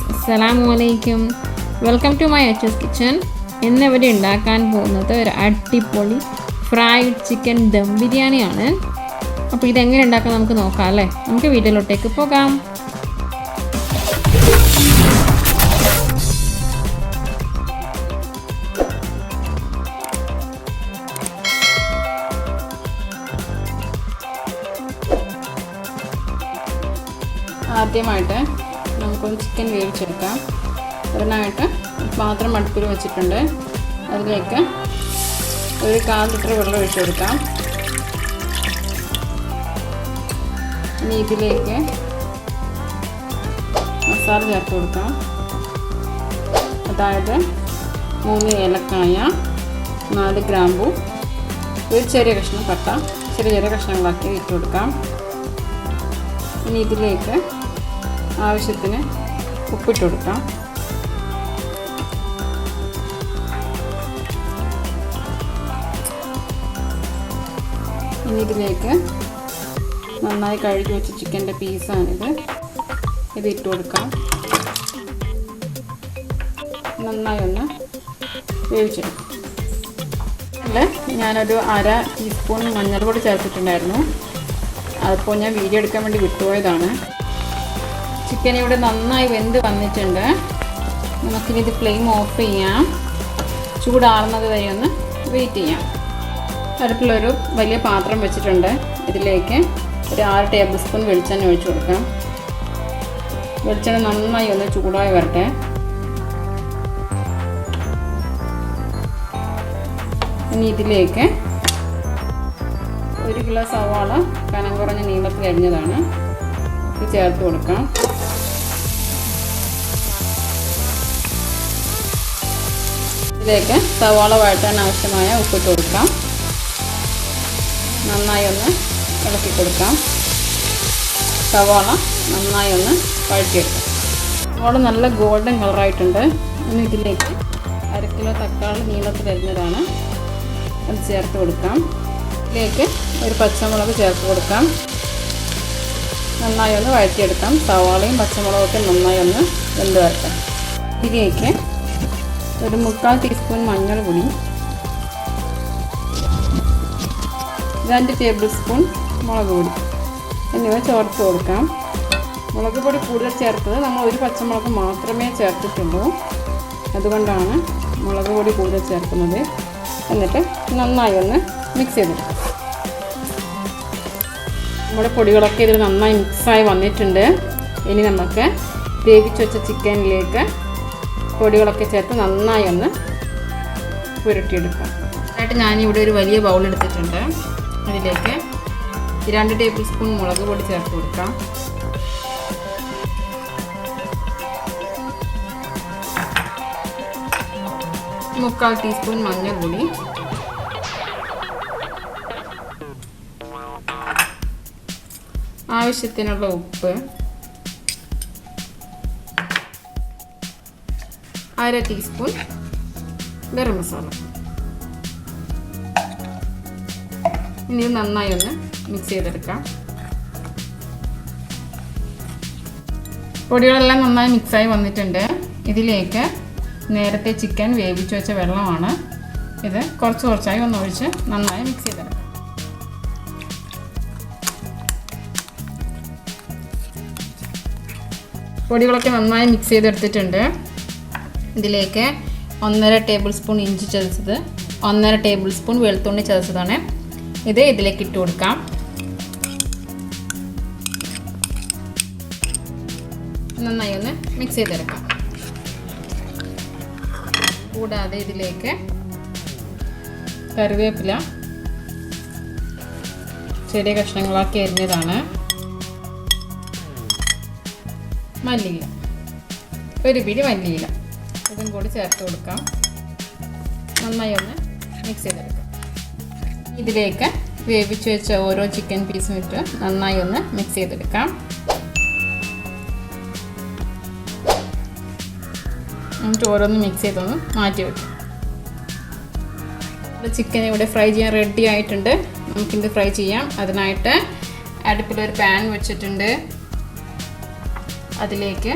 Friends അസ്സലാമു അലൈക്കും welcome to my H S kitchen എന്നിവിടെ ഉണ്ടാക്കാൻ പോകുന്നത് ഒരു അടിപൊളി ഫ്രൈഡ് ചിക്കൻ ദം ബിരിയാണിയാണ്. അപ്പോൾ ഇതെങ്ങനെ ഉണ്ടാക്കാൻ നമുക്ക് നോക്കാം അല്ലേ? നമുക്ക് വീട്ടിലോട്ടേക്ക് പോകാം. ആദ്യമായിട്ട് നമുക്കൊന്ന് ചിക്കൻ വേവിച്ചെടുക്കാം. അതിനായിട്ട് പാത്രം അടുപ്പിൽ വെച്ചിട്ടുണ്ട്. അതിലേക്ക് ഒരു കാൽ ലിറ്റർ വെള്ളം ഒഴിച്ചു കൊടുക്കാം ഇനി ഇതിലേക്ക് മസാല ചേർത്ത് കൊടുക്കാം. അതായത് മൂന്ന് ഏലക്കായ നാല് ഗ്രാമ്പു ഒരു ചെറിയ കഷ്ണം പട്ട ചെറിയ ചെറിയ കഷ്ണങ്ങളാക്കി ഇട്ട് കൊടുക്കാം. ഇനി ഇതിലേക്ക് ആവശ്യത്തിന് ഉപ്പിട്ട് കൊടുക്കാം. ഇനി ഇതിലേക്ക് നന്നായി കഴുകി വെച്ച ചിക്കന്റെ പീസാണിത്. ഇത് ഇട്ട് കൊടുക്കാം. നന്നായി ഒന്ന് വേവിച്ചെടുക്കാം. അല്ലേ? ഞാനൊരു അര ടീസ്പൂൺ മഞ്ഞൾപ്പൊടി ചേർത്തിട്ടുണ്ടായിരുന്നു. അതിപ്പോൾ ഞാൻ വീഡിയോ എടുക്കാൻ വേണ്ടി വിട്ടുപോയതാണ്. ചിക്കൻ ഇവിടെ നന്നായി വെന്ത് വന്നിട്ടുണ്ട്. നമുക്കിനി ഇത് ഫ്ലെയിം ഓഫ് ചെയ്യാം. ചൂടാറുന്നത് വരെ ഒന്ന് വെയിറ്റ് ചെയ്യാം. അടുപ്പിലൊരു വലിയ പാത്രം വെച്ചിട്ടുണ്ട് ഇതിലേക്ക്. ഒരു ആറ് ടേബിൾ സ്പൂൺ വെളിച്ചെണ്ണ ഒഴിച്ചു കൊടുക്കാം വെളിച്ചെണ്ണ നന്നായി ഒന്ന് ചൂടായി വരട്ടെ. ഇനി ഇതിലേക്ക് ഒരു കിലോ സവാള കനം കുറഞ്ഞ നീളത്തിൽ അരിഞ്ഞതാണ്. ഇത് ചേർത്ത് കൊടുക്കാം. ഇതിലേക്ക് സവാള വഴറ്റാൻ ആവശ്യമായ ഉപ്പിട്ട് കൊടുക്കാം. നന്നായി ഒന്ന് ഇളക്കി കൊടുക്കാം. സവാള നന്നായി ഒന്ന് വഴറ്റിയെടുക്കാം. സവാള നല്ല ഗോൾഡൻ കളറായിട്ടുണ്ട്. ഇനി ഇതിലേക്ക് അര കിലോ തക്കാളി നീളത്തിൽ അരിഞ്ഞതാണ്. അത് ചേർത്ത് കൊടുക്കാം. ഇതിലേക്ക് ഒരു പച്ചമുളക് ചേർത്ത് കൊടുക്കാം. നന്നായി ഒന്ന് വഴറ്റിയെടുക്കാം. സവാളയും പച്ചമുളകൊക്കെ നന്നായി ഒന്ന് വെന്ത് വരട്ടെ. ഇതിലേക്ക് ഒരു മുക്കാൽ ടീസ്പൂൺ മഞ്ഞൾപ്പൊടി പൊടി രണ്ട് ടേബിൾ സ്പൂൺ മുളക് പൊടി എന്നിവ ചേർത്ത് കൊടുക്കാം. മുളക് പൊടി കൂടുതൽ ചേർത്തത് നമ്മൾ ഒരു പച്ചമുളക് മാത്രമേ ചേർത്തിട്ടുള്ളൂ. അതുകൊണ്ടാണ് മുളക് പൊടി കൂടുതൽ ചേർക്കുന്നത്. എന്നിട്ട് നന്നായി ഒന്ന് മിക്സ് ചെയ്തെടുക്കാം. നമ്മുടെ പൊടികളൊക്കെ ഇതിൽ നന്നായി മിക്സായി വന്നിട്ടുണ്ട്. ഇനി നമുക്ക് വേവിച്ച് വെച്ച ചിക്കനിലേക്ക് പൊടികളൊക്കെ ചേർത്ത് നന്നായി ഒന്ന് പുരട്ടിയെടുക്കാം ആയിട്ട് ഞാനിവിടെ ഒരു വലിയ ബൗൾ എടുത്തിട്ടുണ്ട്. അതിലേക്ക് രണ്ട് ടേബിൾ സ്പൂൺ മുളക് പൊടി ചേർത്ത് കൊടുക്കാം. മുക്കാൽ ടീസ്പൂൺ മഞ്ഞൾപ്പൊടി. ആവശ്യത്തിനുള്ള ഉപ്പ്. അര ടീസ്പൂൺ ഗരം മസാല. ഇനി നന്നായി ഒന്ന് മിക്സ് ചെയ്തെടുക്കാം. പൊടികളെല്ലാം നന്നായി മിക്സായി വന്നിട്ടുണ്ട്. ഇതിലേക്ക് നേരത്തെ ചിക്കൻ വേവിച്ച് വെച്ച വെള്ളമാണ് ഇത് കുറച്ച് കുറച്ചായി ഒന്ന് ഒഴിച്ച് നന്നായി മിക്സ് ചെയ്തെടുക്കാം. പൊടികളൊക്കെ നന്നായി മിക്സ് ചെയ്തെടുത്തിട്ടുണ്ട്. ഇതിലേക്ക് ഒന്നര ടേബിൾ സ്പൂൺ ഇഞ്ചി ചതച്ചത് ഒന്നര ടേബിൾ സ്പൂൺ വെളുത്തുള്ളി ചതച്ചതാണ്. ഇത് ഇതിലേക്ക് ഇട്ട് കൊടുക്കാം. നന്നായി ഒന്ന് മിക്സ് ചെയ്തെടുക്കാം കൂടാതെ ഇതിലേക്ക് കറിവേപ്പില ചെറിയ കഷ്ണങ്ങളാക്കി എരിഞ്ഞതാണ് മല്ലിയില. ഒരു പിടി മല്ലിയില. ഇതും കൂടി ചേർത്ത് കൊടുക്കാം. നന്നായി ഒന്ന് മിക്സ് ചെയ്തെടുക്കാം. ഇതിലേക്ക് വേവിച്ച് വെച്ച ഓരോ ചിക്കൻ പീസും ഇട്ട് നന്നായി ഒന്ന് മിക്സ് ചെയ്തെടുക്കാം. എന്നിട്ട് ഓരോന്ന് മിക്സ് ചെയ്തൊന്ന് മാറ്റി വെക്കും. ചിക്കൻ ഇവിടെ ഫ്രൈ ചെയ്യാൻ റെഡി ആയിട്ടുണ്ട്. നമുക്കിത് ഫ്രൈ ചെയ്യാം. അതിനായിട്ട് അടുപ്പിലൊരു പാൻ വെച്ചിട്ടുണ്ട്. അതിലേക്ക്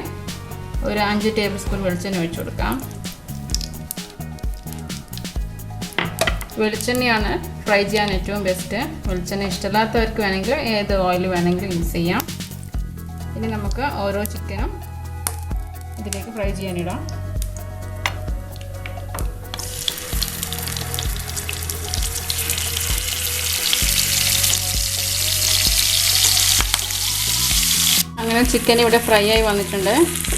ഒരു അഞ്ച് ടേബിൾ സ്പൂൺ വെളിച്ചെണ്ണ ഒഴിച്ചു കൊടുക്കാം. വെളിച്ചെണ്ണയാണ് ഫ്രൈ ചെയ്യാൻ ഏറ്റവും ബെസ്റ്റ് വെളിച്ചെണ്ണ ഇഷ്ടമില്ലാത്തവർക്ക് വേണമെങ്കിൽ ഏത് ഓയിൽ വേണമെങ്കിലും യൂസ് ചെയ്യാം. ഇനി നമുക്ക് ഓരോ ചിക്കനും ഇതിലേക്ക് ഫ്രൈ ചെയ്യാനിടാം അങ്ങനെ ചിക്കൻ ഇവിടെ ഫ്രൈ ആയി വന്നിട്ടുണ്ട്.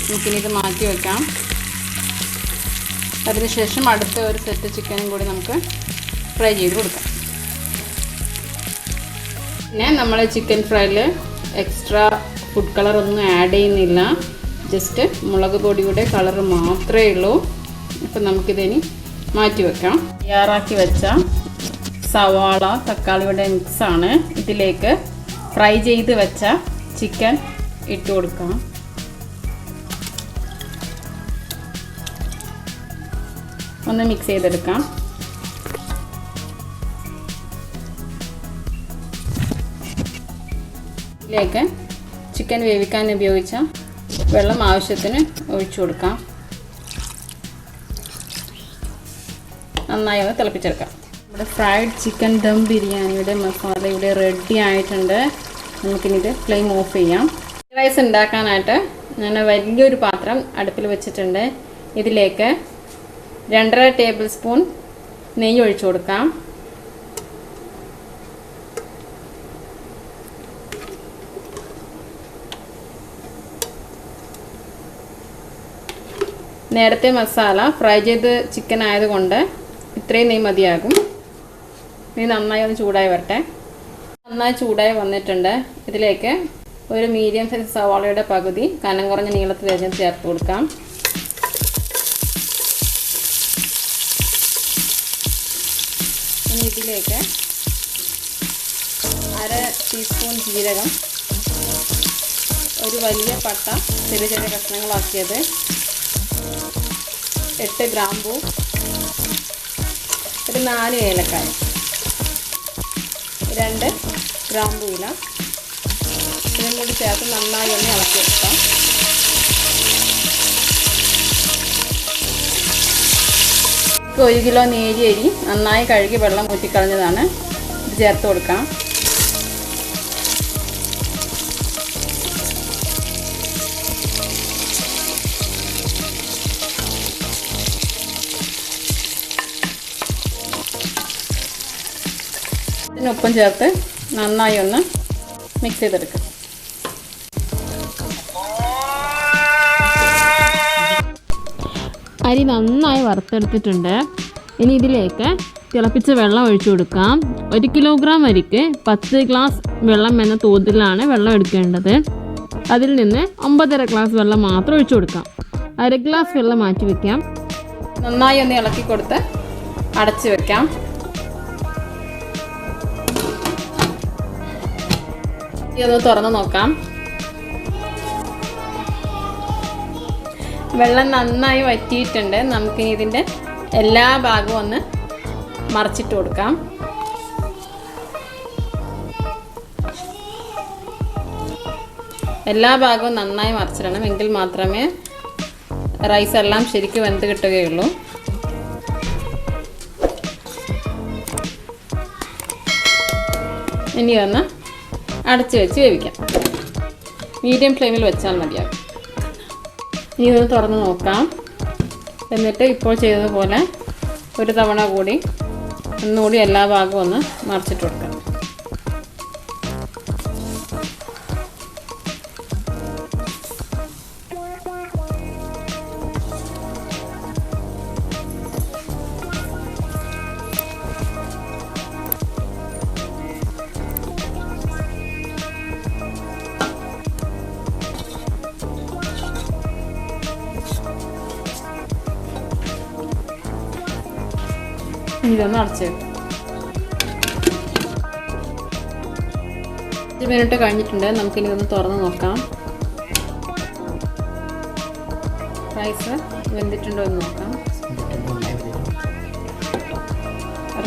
നമുക്കിനി ഇത് മാറ്റി വെക്കാം. അതിനുശേഷം അടുത്ത ഒരു സെറ്റ് ചിക്കനും കൂടി നമുക്ക് ഫ്രൈ ചെയ്ത് കൊടുക്കാം. പിന്നെ നമ്മൾ ചിക്കൻ ഫ്രൈയിൽ എക്സ്ട്രാ ഫുഡ് കളർ ഒന്നും ആഡ് ചെയ്യുന്നില്ല. ജസ്റ്റ് മുളക് പൊടിയുടെ കളർ മാത്രമേ ഉള്ളൂ. അപ്പം നമുക്കിതിനി മാറ്റി വെക്കാം. തയ്യാറാക്കി വെച്ച സവാള തക്കാളിയുടെ മിക്സാണ് ഇതിലേക്ക് ഫ്രൈ ചെയ്ത് വെച്ച ചിക്കൻ ഇട്ട് കൊടുക്കാം. ഒന്ന് മിക്സ് ചെയ്തെടുക്കാം. ഇതിലേക്ക് ചിക്കൻ വേവിക്കാൻ ഉപയോഗിച്ച വെള്ളം ആവശ്യത്തിന് ഒഴിച്ചു കൊടുക്കാം. നന്നായി ഒന്ന് തിളപ്പിച്ചെടുക്കാം. നമ്മുടെ ഫ്രൈഡ് ചിക്കൻ ദം ബിരിയാണിയുടെ മസാല ഇവിടെ റെഡി ആയിട്ടുണ്ട്. നമുക്കിനി ഇത് ഫ്ലെയിം ഓഫ് ചെയ്യാം. റൈസ് ഉണ്ടാക്കാനായിട്ട് ഞാൻ വലിയൊരു പാത്രം അടുപ്പിൽ വെച്ചിട്ടുണ്ട്. ഇതിലേക്ക് രണ്ടര ടേബിൾ സ്പൂൺ നെയ്യ് ഒഴിച്ചു കൊടുക്കാം. നേരത്തെ മസാല ഫ്രൈ ചെയ്ത് ചിക്കൻ ആയതുകൊണ്ട് ഇത്രയും നെയ്യ് മതിയാകും. ഇനി നന്നായി ഒന്ന് ചൂടായി വരട്ടെ. നന്നായി ചൂടായി വന്നിട്ടുണ്ട്. ഇതിലേക്ക് ഒരു മീഡിയം സൈസ് സവാളയുടെ പകുതി കനം കുറഞ്ഞ നീളത്തിൽ ചേർത്ത് കൊടുക്കാം. ഇതിലേക്ക് അര ടീസ്പൂൺ ജീരകം ഒരു വലിയ പട്ട ചെറിയ ചെറിയ കഷ്ണങ്ങളാക്കിയത് എട്ട് ഗ്രാമ്പൂ ഒരു നാല് ഏലക്കായ രണ്ട് ഗ്രാമ്പൂല ഇതും കൂടി ചേർത്ത് നന്നായി ഒന്ന് ഇളക്കി വെക്കാം ഒരു കിലോ നേരി അരി നന്നായി കഴുകി വെള്ളം ഊറ്റിക്കളഞ്ഞതാണ്. ഇത് ചേർത്ത് കൊടുക്കാം ഇതിനൊപ്പം ചേർത്ത് നന്നായി ഒന്ന് മിക്സ് ചെയ്തെടുക്കാം. അരി നന്നായി വറുത്തെടുത്തിട്ടുണ്ട്. ഇനി ഇതിലേക്ക് തിളപ്പിച്ച വെള്ളം ഒഴിച്ചു കൊടുക്കാം. ഒരു കിലോഗ്രാം അരിക്ക് പത്ത് ഗ്ലാസ് വെള്ളം എന്ന തോതിലാണ് വെള്ളം എടുക്കേണ്ടത്. അതിൽ നിന്ന് ഒമ്പതര ഗ്ലാസ് വെള്ളം മാത്രം ഒഴിച്ചു കൊടുക്കാം. അര ഗ്ലാസ് വെള്ളം മാറ്റി വെക്കാം. നന്നായി ഒന്ന് ഇളക്കി കൊടുത്ത് അടച്ചു വെക്കാം. ഒന്ന് തുറന്ന് നോക്കാം. വെള്ളം നന്നായി വറ്റിയിട്ടുണ്ട്. നമുക്ക് ഇതിന്റെ എല്ലാ ഭാഗവും ഒന്ന് മറിച്ചിട്ട് കൊടുക്കാം. എല്ലാ ഭാഗവും നന്നായി മറിച്ചിടണം. എങ്കിൽ മാത്രമേ റൈസ് എല്ലാം ശരിക്കും വെന്ത് കിട്ടുകയുള്ളൂ. ഇനി ഒന്ന് അടച്ച് വെച്ച് വേവിക്കാം. മീഡിയം ഫ്ലെയിമിൽ വെച്ചാൽ മതിയാകും. ഇനി ഒന്ന് തുറന്ന് നോക്കാം. എന്നിട്ട് ഇപ്പോൾ ചെയ്തതുപോലെ ഒരു തവണ കൂടി ഒന്നുകൂടി എല്ലാ ഭാഗവും ഒന്ന് മറിച്ചിട്ട് കൊടുക്കാം. ഇതൊന്ന് നിറച്ച് അഞ്ച് മിനിറ്റ് കഴിഞ്ഞിട്ടുണ്ട്. നമുക്കിനി ഇതൊന്ന് തുറന്ന് നോക്കാം. റൈസ് വെന്തിട്ടുണ്ടോ എന്ന് നോക്കാം.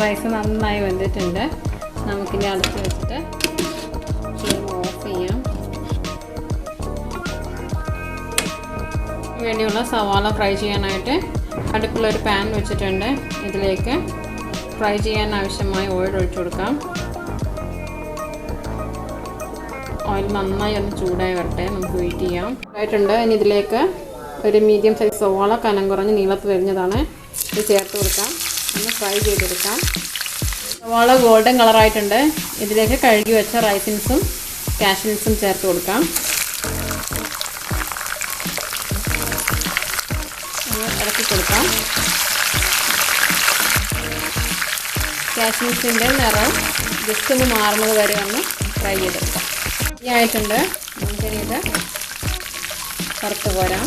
റൈസ് നന്നായി വെന്തിട്ടുണ്ട്. നമുക്കിനി അടച്ച് വെച്ചിട്ട് ഓഫ് ചെയ്യാം. വേണ്ടിയുള്ള സവാള ഫ്രൈ ചെയ്യാനായിട്ട് അടുപ്പിലൊരു പാൻ വെച്ചിട്ടുണ്ട് ഇതിലേക്ക്. ഫ്രൈ ചെയ്യാൻ ആവശ്യമായ ഓയിൽ ഒഴിച്ചു കൊടുക്കാം. ഓയിൽ നന്നായി ഒന്ന് ചൂടായി വരട്ടെ നമുക്ക് വെയിറ്റ് ചെയ്യാം. ആയിട്ടുണ്ട്. ഇനി ഇതിലേക്ക് ഒരു മീഡിയം സൈസ് സവാള കനം കുറഞ്ഞ് നീളത്തിൽ വരിഞ്ഞതാണ് ഇത് ചേർത്ത് കൊടുക്കാം. ഒന്ന് ഫ്രൈ ചെയ്തെടുക്കാം. സവാള ഗോൾഡൻ കളറായിട്ടുണ്ട് ഇതിലേക്ക് കഴുകി വെച്ച റൈസിൻസും കാഷ്നട്സും ചേർത്ത് കൊടുക്കാം. കാഷ്നട്സിന്റെ നിറം ജസ്റ്റ് ഒന്ന് മാറുന്നത് വരെ ഒന്ന് ഫ്രൈ ചെയ്തെടുക്കാം. ഈ ആയിട്ടുണ്ട്. നമുക്കിനിത് പുറത്ത് പോരാം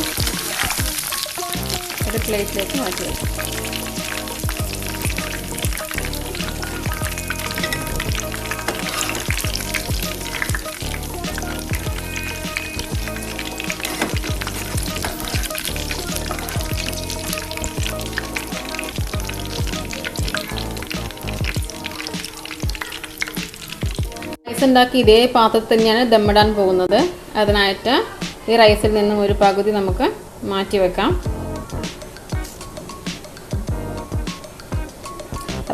ഒരു പ്ലേറ്റിലേക്ക് മാറ്റി വയ്ക്കാം ഉണ്ടാക്കി ഇതേ പാത്രത്തിൽ തന്നെയാണ് ദമ്മിടാൻ പോകുന്നത്. അതിനായിട്ട് ഈ റൈസിൽ നിന്നും ഒരു പകുതി നമുക്ക് മാറ്റി വെക്കാം.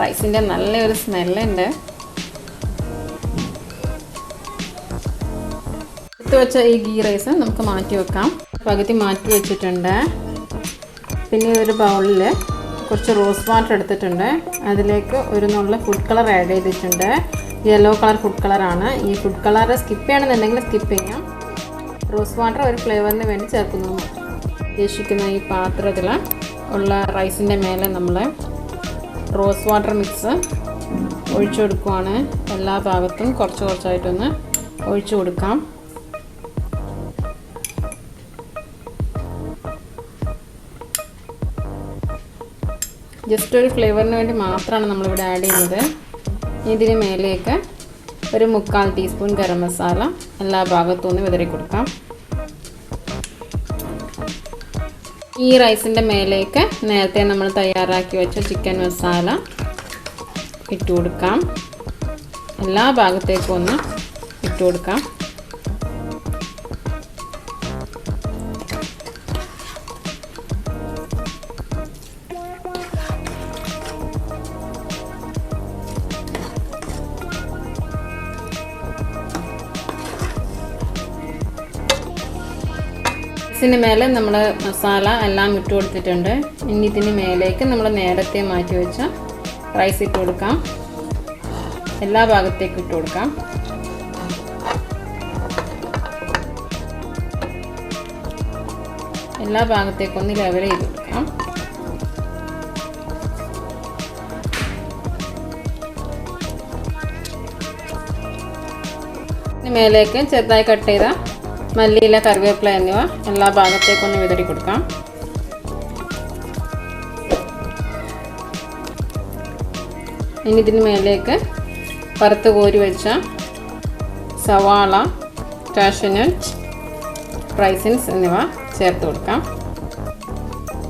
റൈസിന്റെ നല്ലൊരു സ്മെല്ലുണ്ട്. എടുത്തു വെച്ച ഈ ഗീ റൈസ് നമുക്ക് മാറ്റി വെക്കാം. പകുതി മാറ്റി വെച്ചിട്ടുണ്ട്. പിന്നെ ഒരു ബൗളിൽ കുറച്ച് റോസ് വാട്ടർ എടുത്തിട്ടുണ്ട്. അതിലേക്ക് ഒരു നുള്ള ഫുഡ് കളർ ആഡ് ചെയ്തിട്ടുണ്ട്. യെല്ലോ കളർ ഫുഡ് കളറാണ് ഈ ഫുഡ് കളർ സ്കിപ്പ് ചെയ്യണമെന്നുണ്ടെങ്കിൽ സ്കിപ്പ് ചെയ്യാം. റോസ് വാട്ടർ ഒരു ഫ്ലേവറിന് വേണ്ടി ചേർക്കുന്നു. ഉദ്ദേശിക്കുന്ന ഈ പാത്രത്തിൽ ഉള്ള റൈസിന്റെ മേലെ നമ്മൾ റോസ് വാട്ടർ മിക്സ് ഒഴിച്ചു കൊടുക്കുവാണ്. എല്ലാ ഭാഗത്തും കുറച്ച് കുറച്ചായിട്ടൊന്ന് ഒഴിച്ചു കൊടുക്കാം. ജസ്റ്റ് ഒരു ഫ്ലേവറിന് വേണ്ടി മാത്രമാണ് നമ്മളിവിടെ ആഡ് ചെയ്യുന്നത്. ഇതിന് മേലേക്ക് ഒരു മുക്കാൽ ടീസ്പൂൺ ഗരം മസാല എല്ലാ ഭാഗത്തുനിന്ന് വിതറി കൊടുക്കാം. ഈ റൈസിന്റെ മേലേക്ക് നേരത്തെ നമ്മൾ തയ്യാറാക്കി വെച്ച ചിക്കൻ മസാല ഇട്ട് കൊടുക്കാം. എല്ലാ ഭാഗത്തേക്കും ഒന്ന് ഇട്ട് കൊടുക്കാം. ഇതിന് മേലെ നമ്മൾ മസാല എല്ലാം ഇട്ട് കൊടുത്തിട്ടുണ്ട്. ഇനി ഇതിന് മേലേക്ക് നമ്മൾ നേരത്തെ മാറ്റി വെച്ച റൈസ് ഇട്ട് കൊടുക്കാം. എല്ലാ ഭാഗത്തേക്കും ഇട്ട് കൊടുക്കാം. എല്ലാ ഭാഗത്തേക്കും ഒന്ന് ലെവൽ ചെയ്ത് കൊടുക്കാം. മേലേക്ക് ചെറുതായി കട്ട് ചെയ്ത മല്ലിയില കറിവേപ്പില എന്നിവ എല്ലാ ഭാഗത്തേക്കൊന്ന് വിതറി കൊടുക്കാം. ഇനി ഇതിന് മേലേക്ക് വറുത്ത് കോരി വെച്ച സവാള കാഷ്യനട്ട് റൈസിൻസ് എന്നിവ ചേർത്ത് കൊടുക്കാം.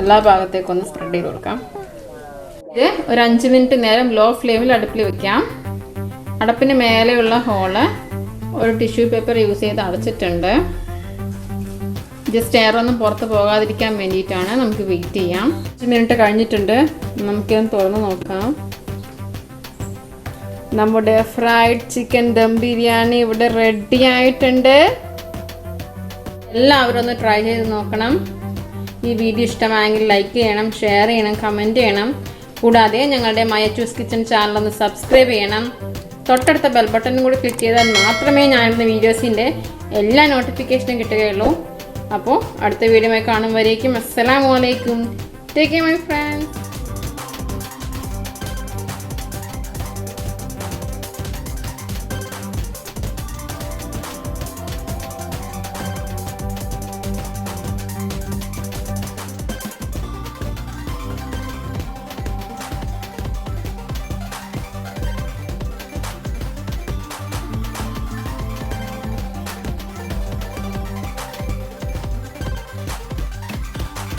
എല്ലാ ഭാഗത്തേക്കൊന്ന് സ്പ്രെഡ് ചെയ്ത് കൊടുക്കാം. ഇത് ഒരു അഞ്ച് മിനിറ്റ് നേരം ലോ ഫ്ലെയിമിൽ അടുപ്പിൽ വെക്കാം. അടപ്പിന് മേലെയുള്ള ഹോൾ ഒരു ടിഷ്യൂ പേപ്പർ യൂസ് ചെയ്ത് അടച്ചിട്ടുണ്ട്. ജസ്റ്റ് എയർ ഒന്നും പുറത്ത് പോകാതിരിക്കാൻ വേണ്ടിയിട്ടാണ് നമുക്ക് വെയിറ്റ് ചെയ്യാം. അഞ്ച് മിനിറ്റ് കഴിഞ്ഞിട്ടുണ്ട്. നമുക്കൊന്ന് തുറന്ന് നോക്കാം. നമ്മുടെ ഫ്രൈഡ് ചിക്കൻ ദം ബിരിയാണി ഇവിടെ റെഡി ആയിട്ടുണ്ട്. എല്ലാവരും ഒന്ന് ട്രൈ ചെയ്ത് നോക്കണം. ഈ വീഡിയോ ഇഷ്ടമായെങ്കിൽ ലൈക്ക് ചെയ്യണം ഷെയർ ചെയ്യണം കമന്റ് ചെയ്യണം. കൂടാതെ ഞങ്ങളുടെ മയച്ചൂസ് കിച്ചൺ ചാനൽ ഒന്ന് സബ്സ്ക്രൈബ് ചെയ്യണം. തൊട്ടടുത്ത ബെൽ ബട്ടണും കൂടി ക്ലിക്ക് ചെയ്താൽ മാത്രമേ ഞാനിടുന്ന വീഡിയോസിന്റെ എല്ലാ നോട്ടിഫിക്കേഷനും കിട്ടുകയുള്ളൂ. അപ്പോൾ അടുത്ത വീഡിയോ കാണും വരേക്കും. അസ്സലാമലൈക്കും ടേക്ക് കെയർ മൈ ഫ്രണ്ട്സ്